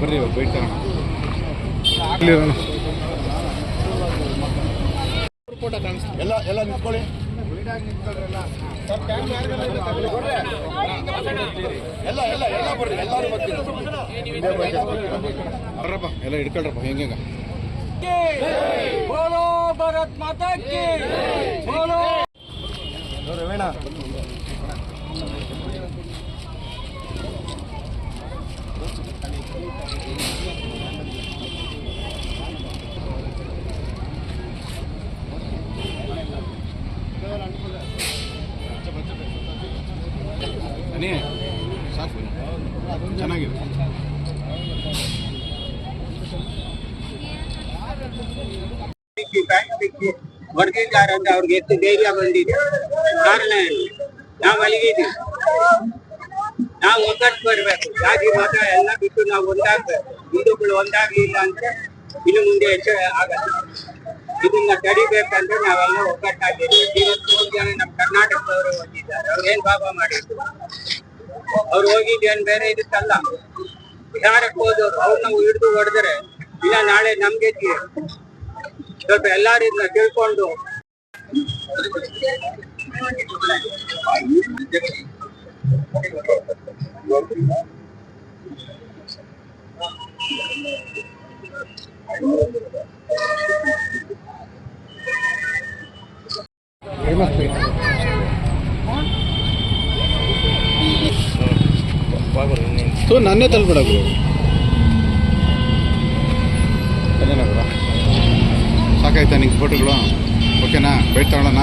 ಬರ್ರಿ ಇವಾಗ ಬೈತಾರಣ ಇಲ್ಲಿರೋಣ ಎಲ್ಲ ಎಲ್ಲ ನಿಂತ್ಕೊಳ್ಳಿ ಎಲ್ಲ ಎಲ್ಲ ಎಲ್ಲ ಬರ್ರಿ ಎಲ್ಲರೂ ಬರ್ತೀವಿ ಬರ್ರಪ್ಪ ಎಲ್ಲ ಹಿಡ್ಕೊಳ್ರಪ್ಪ ಹೆಂಗೆ ಹೆಂಗೆ बोलो भारत माता की बोलो ರವೇಣ ಅನೇ ಸಾಕು ಚೆನ್ನಾಗಿದೆ ಹೊಡೆದಿದ್ದಾರೆ ಅಂತ ಅವ್ರಿಗೆ ಎಷ್ಟು ಧೈರ್ಯ ಬಂದಿದೆ. ಕಾರಣ ನಾವು ಮಲಗಿದ್ದೀವಿ ನಾವು ಒಗ್ಗಟ್ಟು ಬರ್ಬೇಕು. ಜಾತಿ, ಮತ ಎಲ್ಲ ಬಿಟ್ಟು ನಾವು ಒಂದಾಗ್ ಹಿಂದೂಗಳು ಒಂದಾಗ್ಲಿಲ್ಲ ಅಂದ್ರೆ ಇನ್ನು ಮುಂದೆ ಹೆಚ್ಚು ಆಗಲ್ಲ. ಇದನ್ನ ತಡಿಬೇಕಂದ್ರೆ ನಾವೆಲ್ಲ ಒಗ್ಗಟ್ಟಾಗಿದ್ದೀವಿ. ಇವತ್ತು ಜನ ನಮ್ಮ ಕರ್ನಾಟಕದವರು ಹೋಗಿದ್ದಾರೆ. ಅವ್ರು ಏನ್ ಪಾಪ ಮಾಡಿದ್ರು? ಅವ್ರು ಹೋಗಿದ್ದೇನು ಬೇರೆ ಇದಕ್ಕಲ್ಲ. ಬಿಹಾರಕ್ಕೆ ಹೋದವ್ರು? ಅವ್ರು ನಾವು ಹಿಡಿದು ಹೊಡೆದ್ರೆ ಇಲ್ಲ ನಾಳೆ ನಮ್ಗೆ. ಸ್ವಲ್ಪ ಎಲ್ಲಾರು ಇದನ್ನ ತಿಳ್ಕೊಂಡು ಸೊ ನನ್ನೇ ತಲ್ಬಿಡ ಸಾಕಾಯ್ತಾ ನಿಂಗೆ ಫೋಟೋಗಳು ಓಕೆನಾ ಬೈಟ್ ತಗೊಳ್ಳೋಣ